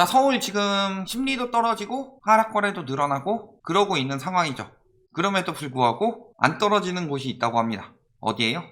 자, 서울 지금 심리도 떨어지고 하락 거래도 늘어나고 그러고 있는 상황이죠. 그럼에도 불구하고 안 떨어지는 곳이 있다고 합니다. 어디예요?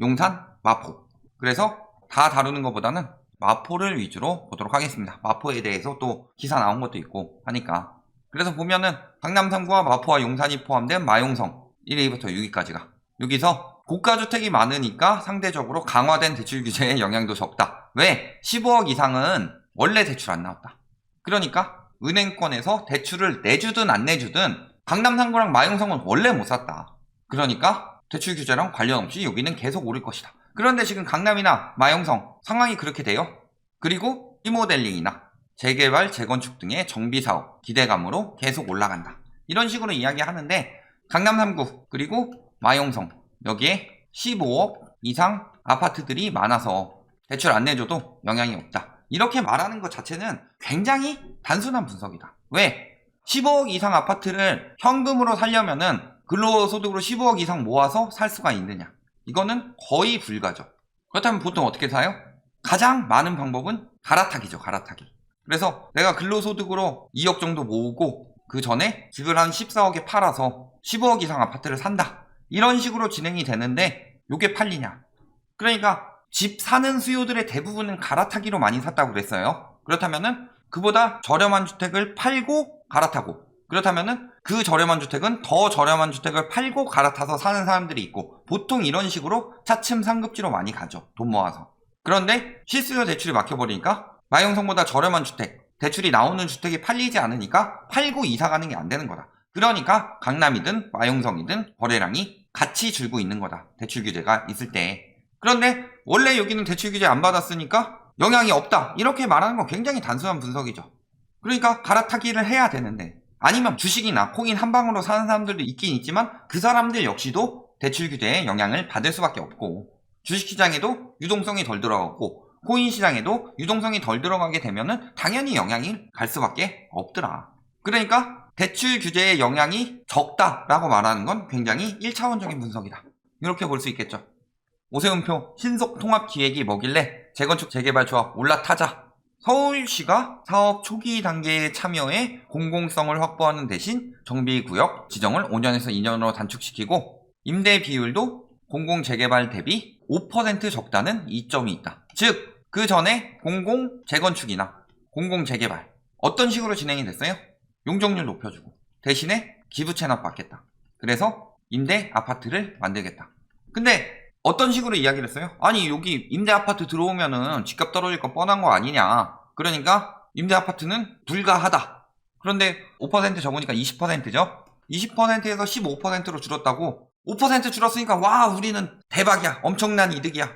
용산, 마포. 그래서 다 다루는 것보다는 마포를 위주로 보도록 하겠습니다. 마포에 대해서 또 기사 나온 것도 있고 하니까. 그래서 보면은 강남 3구와 마포와 용산이 포함된 마용성 1위부터 6위까지가 여기서 고가주택이 많으니까 상대적으로 강화된 대출 규제의 영향도 적다. 왜? 15억 이상은 원래 대출 안 나왔다. 그러니까 은행권에서 대출을 내주든 안 내주든 강남 3구랑 마용성은 원래 못 샀다. 그러니까 대출 규제랑 관련 없이 여기는 계속 오를 것이다. 그런데 지금 강남이나 마용성 상황이 그렇게 돼요. 그리고 리모델링이나 재개발, 재건축 등의 정비 사업 기대감으로 계속 올라간다. 이런 식으로 이야기하는데 강남 3구 그리고 마용성 여기에 15억 이상 아파트들이 많아서 대출 안 내줘도 영향이 없다. 이렇게 말하는 것 자체는 굉장히 단순한 분석이다. 왜? 15억 이상 아파트를 현금으로 살려면은 근로소득으로 15억 이상 모아서 살 수가 있느냐? 이거는 거의 불가죠. 그렇다면 보통 어떻게 사요? 가장 많은 방법은 갈아타기죠, 갈아타기. 그래서 내가 근로소득으로 2억 정도 모으고 그 전에 집을 한 14억에 팔아서 15억 이상 아파트를 산다. 이런 식으로 진행이 되는데 이게 팔리냐? 그러니까 집 사는 수요들의 대부분은 갈아타기로 많이 샀다고 그랬어요. 그렇다면은 그보다 저렴한 주택을 팔고 갈아타고 그렇다면은 그 저렴한 주택은 더 저렴한 주택을 팔고 갈아타서 사는 사람들이 있고 보통 이런 식으로 차츰 상급지로 많이 가죠. 돈 모아서. 그런데 실수요 대출이 막혀버리니까 마용성보다 저렴한 주택, 대출이 나오는 주택이 팔리지 않으니까 팔고 이사 가는 게 안 되는 거다. 그러니까 강남이든 마용성이든 거래량이 같이 줄고 있는 거다. 대출 규제가 있을 때. 그런데 원래 여기는 대출 규제 안 받았으니까 영향이 없다. 이렇게 말하는 건 굉장히 단순한 분석이죠. 그러니까 갈아타기를 해야 되는데 아니면 주식이나 코인 한 방으로 사는 사람들도 있긴 있지만 그 사람들 역시도 대출 규제에 영향을 받을 수밖에 없고 주식시장에도 유동성이 덜 들어가고 코인 시장에도 유동성이 덜 들어가게 되면은 당연히 영향이 갈 수밖에 없더라. 그러니까 대출 규제의 영향이 적다라고 말하는 건 굉장히 1차원적인 분석이다. 이렇게 볼 수 있겠죠. 오세훈표 신속 통합 기획이 뭐길래 재건축 재개발 조합 올라타자. 서울시가 사업 초기 단계에 참여해 공공성을 확보하는 대신 정비구역 지정을 5년에서 2년으로 단축시키고 임대 비율도 공공 재개발 대비 5% 적다는 이점이 있다. 즉, 그 전에 공공 재건축이나 공공 재개발 어떤 식으로 진행이 됐어요? 용적률 높여주고 대신에 기부 채납 받겠다. 그래서 임대 아파트를 만들겠다. 근데 어떤 식으로 이야기를 했어요? 아니 여기 임대 아파트 들어오면은 집값 떨어질 거 뻔한 거 아니냐. 그러니까 임대 아파트는 불가하다. 그런데 5% 적으니까 20%죠. 20%에서 15%로 줄었다고 5% 줄었으니까 와 우리는 대박이야 엄청난 이득이야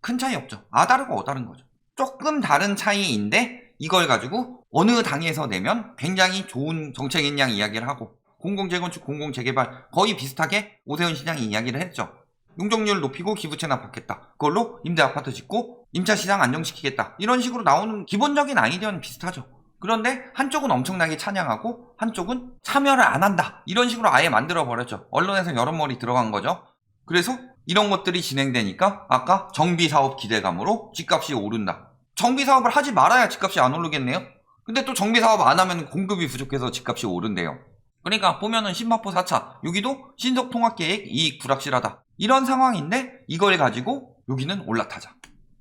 큰 차이 없죠 아다르고 어다른 거죠 조금 다른 차이인데 이걸 가지고 어느 당에서 내면 굉장히 좋은 정책인 양 이야기를 하고 공공재건축 공공재개발 거의 비슷하게 오세훈 시장이 이야기를 했죠 용적률 높이고 기부 채납 받겠다 그걸로 임대 아파트 짓고 임차 시장 안정시키겠다 이런 식으로 나오는 기본적인 아이디어는 비슷하죠 그런데 한쪽은 엄청나게 찬양하고 한쪽은 참여를 안 한다. 이런 식으로 아예 만들어 버렸죠. 언론에서 여러 머리 들어간 거죠. 그래서 이런 것들이 진행되니까 아까 정비 사업 기대감으로 집값이 오른다. 정비 사업을 하지 말아야 집값이 안 오르겠네요. 근데 또 정비 사업 안 하면 공급이 부족해서 집값이 오른대요. 그러니까 보면은 신마포 4차 여기도 신속 통합 계획 이익 불확실하다. 이런 상황인데 이걸 가지고 여기는 올라타자.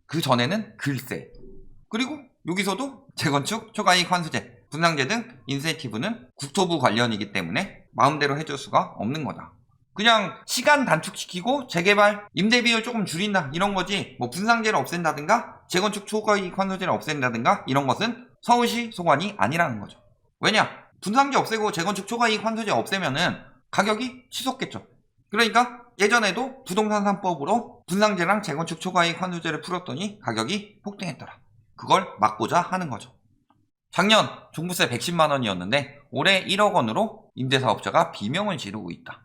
그 전에는 글쎄. 그리고 여기서도 재건축, 초과이익 환수제, 분상제 등 인센티브는 국토부 관련이기 때문에 마음대로 해줄 수가 없는 거다. 그냥 시간 단축시키고 재개발, 임대 비율 조금 줄인다 이런 거지 뭐 분상제를 없앤다든가 재건축 초과이익 환수제를 없앤다든가 이런 것은 서울시 소관이 아니라는 거죠. 왜냐? 분상제 없애고 재건축 초과이익 환수제 없애면은 가격이 치솟겠죠. 그러니까 예전에도 부동산 3법으로 분상제랑 재건축 초과이익 환수제를 풀었더니 가격이 폭등했더라. 그걸 막고자 하는 거죠. 작년 종부세 110만 원이었는데 올해 1억 원으로 임대사업자가 비명을 지르고 있다.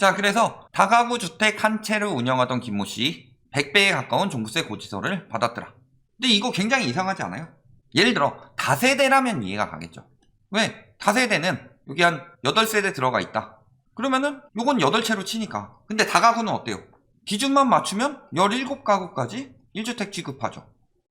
자, 그래서 다가구 주택 한 채를 운영하던 김모 씨 100배에 가까운 종부세 고지서를 받았더라. 근데 이거 굉장히 이상하지 않아요? 예를 들어 다세대라면 이해가 가겠죠. 왜? 다세대는 여기 한 8세대 들어가 있다. 그러면은 요건 8채로 치니까. 근데 다가구는 어때요? 기준만 맞추면 17가구까지 1주택 취급하죠.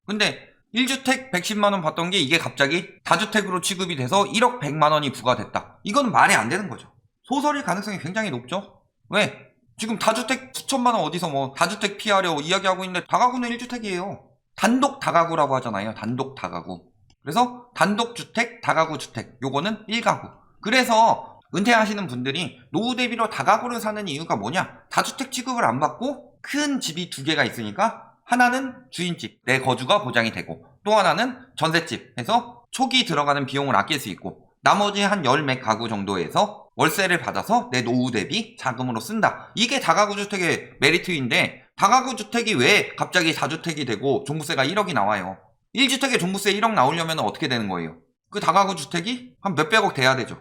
근데 1주택 110만원 받던 게 이게 갑자기 다주택으로 취급이 돼서 1억 100만원이 부과됐다. 이건 말이 안 되는 거죠. 소설일 가능성이 굉장히 높죠. 왜? 지금 다주택 수천만원 어디서 뭐 다주택 피하려 이야기하고 있는데 다가구는 1주택이에요. 단독 다가구라고 하잖아요. 단독 다가구. 그래서 단독 주택, 다가구 주택. 요거는 1가구. 그래서 은퇴하시는 분들이 노후 대비로 다가구를 사는 이유가 뭐냐? 다주택 취급을 안 받고 큰 집이 두 개가 있으니까 하나는 주인집, 내 거주가 보장이 되고 또 하나는 전셋집 해서 초기 들어가는 비용을 아낄 수 있고 나머지 한 열 몇 가구 정도에서 월세를 받아서 내 노후 대비 자금으로 쓴다. 이게 다가구 주택의 메리트인데 다가구 주택이 왜 갑자기 4주택이 되고 종부세가 1억이 나와요? 1주택에 종부세 1억 나오려면 어떻게 되는 거예요? 그 다가구 주택이 한 몇백억 돼야 되죠.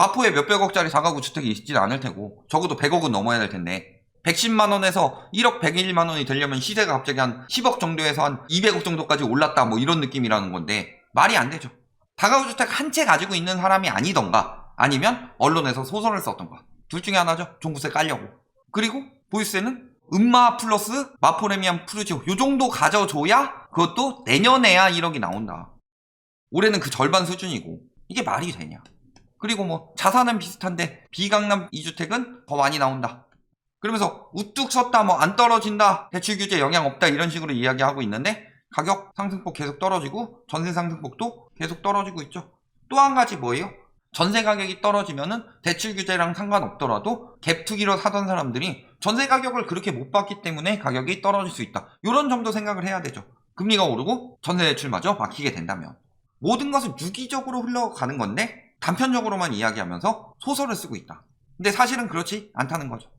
마포에 몇백억짜리 다가구 주택이 있진 않을 테고 적어도 100억은 넘어야 될 텐데 110만 원에서 1억 101만 원이 되려면 시세가 갑자기 한 10억 정도에서 한 200억 정도까지 올랐다 뭐 이런 느낌이라는 건데 말이 안 되죠. 다가구 주택 한 채 가지고 있는 사람이 아니던가 아니면 언론에서 소설을 썼던가 둘 중에 하나죠. 종부세 깔려고. 그리고 보유세는 음마 플러스 마포레미안 푸르지오 요 정도 가져줘야 그것도 내년에야 1억이 나온다. 올해는 그 절반 수준이고 이게 말이 되냐. 그리고 뭐 자산은 비슷한데 비강남 2주택은 더 많이 나온다. 그러면서 우뚝 섰다 뭐 안 떨어진다 대출 규제 영향 없다 이런 식으로 이야기하고 있는데 가격 상승폭 계속 떨어지고 전세 상승폭도 계속 떨어지고 있죠. 또 한 가지 뭐예요? 전세 가격이 떨어지면은 대출 규제랑 상관없더라도 갭 투기로 사던 사람들이 전세 가격을 그렇게 못 받기 때문에 가격이 떨어질 수 있다. 이런 점도 생각을 해야 되죠. 금리가 오르고 전세 대출마저 막히게 된다면 모든 것은 유기적으로 흘러가는 건데 단편적으로만 이야기하면서 소설을 쓰고 있다. 근데 사실은 그렇지 않다는 거죠.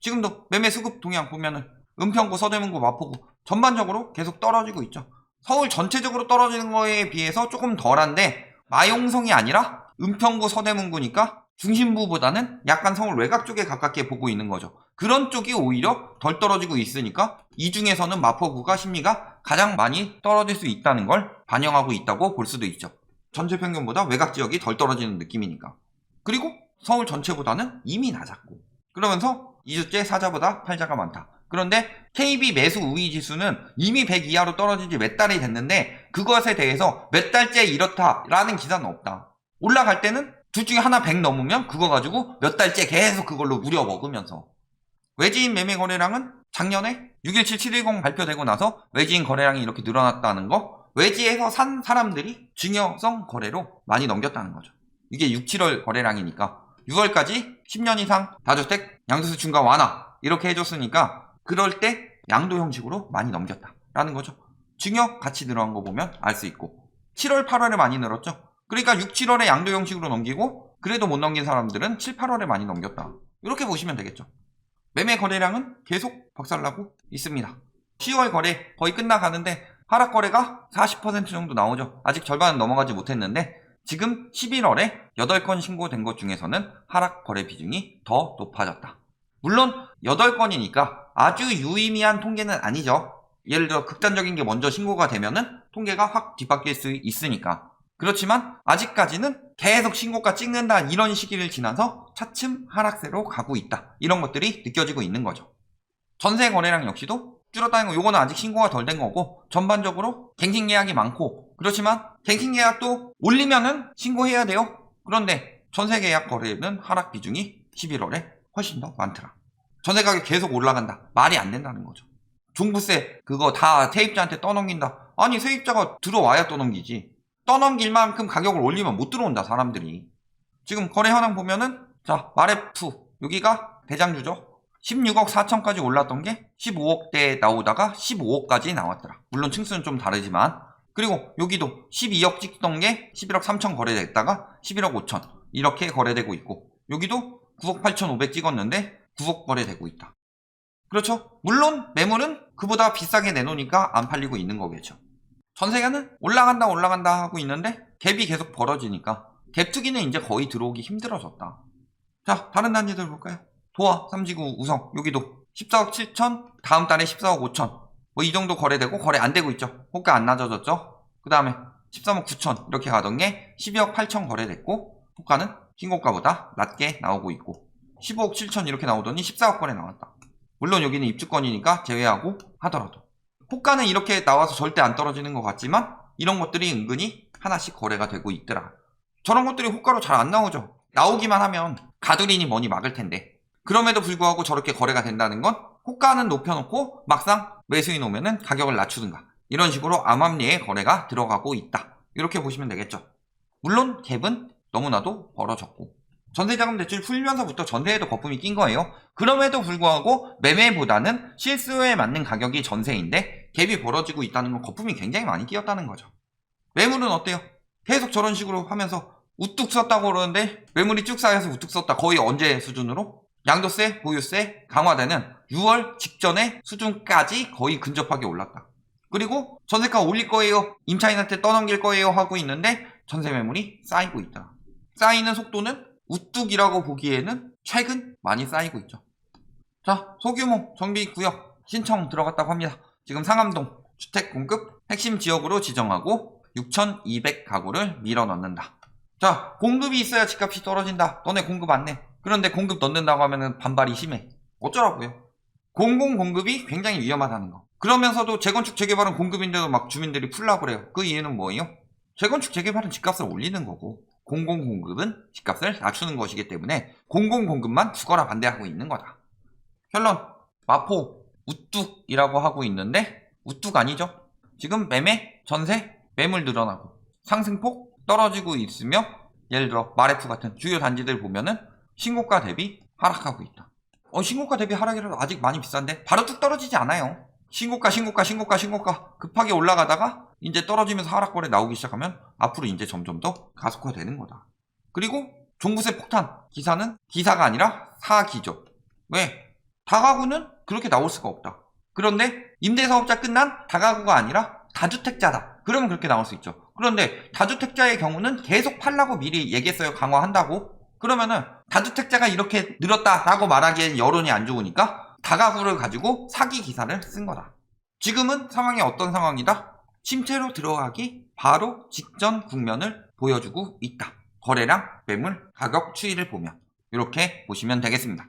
지금도 매매 수급 동향 보면은 은평구, 서대문구, 마포구 전반적으로 계속 떨어지고 있죠. 서울 전체적으로 떨어지는 거에 비해서 조금 덜한데 마용성이 아니라 은평구, 서대문구니까 중심부보다는 약간 서울 외곽 쪽에 가깝게 보고 있는 거죠. 그런 쪽이 오히려 덜 떨어지고 있으니까 이 중에서는 마포구가 심리가 가장 많이 떨어질 수 있다는 걸 반영하고 있다고 볼 수도 있죠. 전체 평균보다 외곽 지역이 덜 떨어지는 느낌이니까. 그리고 서울 전체보다는 이미 낮았고. 그러면서 2주째 사자보다 팔자가 많다. 그런데 KB 매수 우위 지수는 이미 100 이하로 떨어진 지몇 달이 됐는데 그것에 대해서 몇 달째 이렇다라는 기사는 없다. 올라갈 때는 둘 중에 하나 100 넘으면 그거 가지고 몇 달째 계속 그걸로 우려 먹으면서 외지인 매매 거래량은 작년에 617-710 발표되고 나서 외지인 거래량이 이렇게 늘어났다는 거 외지에서 산 사람들이 증여성 거래로 많이 넘겼다는 거죠. 이게 6, 7월 거래량이니까 6월까지 10년 이상 다주택 양도세 중과 완화 이렇게 해줬으니까 그럴 때 양도 형식으로 많이 넘겼다라는 거죠. 증여 같이 늘어난 거 보면 알 수 있고 7월, 8월에 많이 늘었죠. 그러니까 6, 7월에 양도 형식으로 넘기고 그래도 못 넘긴 사람들은 7, 8월에 많이 넘겼다. 이렇게 보시면 되겠죠. 매매 거래량은 계속 박살나고 있습니다. 10월 거래 거의 끝나가는데 하락 거래가 40% 정도 나오죠. 아직 절반은 넘어가지 못했는데 지금 11월에 8건 신고된 것 중에서는 하락 거래 비중이 더 높아졌다. 물론 8건이니까 아주 유의미한 통계는 아니죠. 예를 들어 극단적인 게 먼저 신고가 되면은 통계가 확 뒤바뀔 수 있으니까. 그렇지만 아직까지는 계속 신고가 찍는다 이런 시기를 지나서 차츰 하락세로 가고 있다. 이런 것들이 느껴지고 있는 거죠. 전세 거래량 역시도 줄었다는 거 요거는 아직 신고가 덜 된 거고 전반적으로 갱신 계약이 많고 그렇지만 갱신 계약도 올리면은 신고해야 돼요. 그런데 전세 계약 거래는 하락 비중이 11월에 훨씬 더 많더라. 전세 가격 계속 올라간다. 말이 안 된다는 거죠. 종부세 그거 다 세입자한테 떠넘긴다. 아니 세입자가 들어와야 떠넘기지. 떠넘길 만큼 가격을 올리면 못 들어온다 사람들이. 지금 거래 현황 보면은 자 마레프 여기가 대장주죠. 16억 4천까지 올랐던 게 15억대에 나오다가 15억까지 나왔더라. 물론 층수는 좀 다르지만 그리고 여기도 12억 찍던 게 11억 3천 거래됐다가 11억 5천 이렇게 거래되고 있고 여기도 9억 8천 5백 찍었는데 9억 거래되고 있다. 그렇죠? 물론 매물은 그보다 비싸게 내놓으니까 안 팔리고 있는 거겠죠. 전세가는 올라간다 올라간다 하고 있는데 갭이 계속 벌어지니까 갭 투기는 이제 거의 들어오기 힘들어졌다. 자 다른 단지들 볼까요? 도화, 삼지구, 우성 여기도 14억 7천 다음 달에 14억 5천 뭐 이 정도 거래되고 거래 안 되고 있죠. 호가 안 낮아졌죠. 그 다음에 13억 9천 이렇게 가던 게 12억 8천 거래됐고 호가는 신고가보다 낮게 나오고 있고 15억 7천 이렇게 나오더니 14억 거래 나왔다. 물론 여기는 입주권이니까 제외하고 하더라도 호가는 이렇게 나와서 절대 안 떨어지는 것 같지만 이런 것들이 은근히 하나씩 거래가 되고 있더라. 저런 것들이 호가로 잘 안 나오죠. 나오기만 하면 가두리니 뭐니 막을 텐데. 그럼에도 불구하고 저렇게 거래가 된다는 건 호가는 높여놓고 막상 매수인 오면은 가격을 낮추든가 이런 식으로 암암리에 거래가 들어가고 있다. 이렇게 보시면 되겠죠. 물론 갭은 너무나도 벌어졌고 전세자금 대출 풀면서부터 전세에도 거품이 낀 거예요. 그럼에도 불구하고 매매보다는 실수요에 맞는 가격이 전세인데 갭이 벌어지고 있다는 건 거품이 굉장히 많이 끼었다는 거죠. 매물은 어때요? 계속 저런 식으로 하면서 우뚝 썼다고 그러는데 매물이 쭉 쌓여서 우뚝 썼다. 거의 언제 수준으로? 양도세, 보유세 강화되는 6월 직전의 수준까지 거의 근접하게 올랐다. 그리고 전세가 올릴 거예요. 임차인한테 떠넘길 거예요. 하고 있는데 전세 매물이 쌓이고 있다. 쌓이는 속도는 우뚝이라고 보기에는 최근 많이 쌓이고 있죠. 자, 소규모 정비 구역 신청 들어갔다고 합니다. 지금 상암동 주택 공급 핵심 지역으로 지정하고 6,200 가구를 밀어 넣는다. 자, 공급이 있어야 집값이 떨어진다. 너네 공급 안 내. 그런데 공급 넣는다고 하면은 반발이 심해. 어쩌라고요? 공공 공급이 굉장히 위험하다는 거. 그러면서도 재건축 재개발은 공급인데도 막 주민들이 풀라고 그래요. 그 이유는 뭐예요? 재건축 재개발은 집값을 올리는 거고 공공 공급은 집값을 낮추는 것이기 때문에 공공 공급만 죽어라 반대하고 있는 거다. 결론 마포 우뚝이라고 하고 있는데 우뚝 아니죠? 지금 매매, 전세, 매물 늘어나고 상승폭 떨어지고 있으며 예를 들어 마레프 같은 주요 단지들 보면은 신고가 대비 하락하고 있다. 어 신고가 대비 하락이라도 아직 많이 비싼데 바로 뚝 떨어지지 않아요. 신고가 신고가 신고가 신고가 급하게 올라가다가 이제 떨어지면서 하락거래 나오기 시작하면 앞으로 이제 점점 더 가속화되는 거다. 그리고 종부세 폭탄 기사는 기사가 아니라 사기죠. 왜? 다가구는 그렇게 나올 수가 없다. 그런데 임대사업자 끝난 다가구가 아니라 다주택자다. 그러면 그렇게 나올 수 있죠. 그런데 다주택자의 경우는 계속 팔라고 미리 얘기했어요. 강화한다고. 그러면은 다주택자가 이렇게 늘었다라고 말하기엔 여론이 안 좋으니까 다가구를 가지고 사기 기사를 쓴 거다. 지금은 상황이 어떤 상황이다? 침체로 들어가기 바로 직전 국면을 보여주고 있다. 거래량, 매물, 가격 추이를 보면 이렇게 보시면 되겠습니다.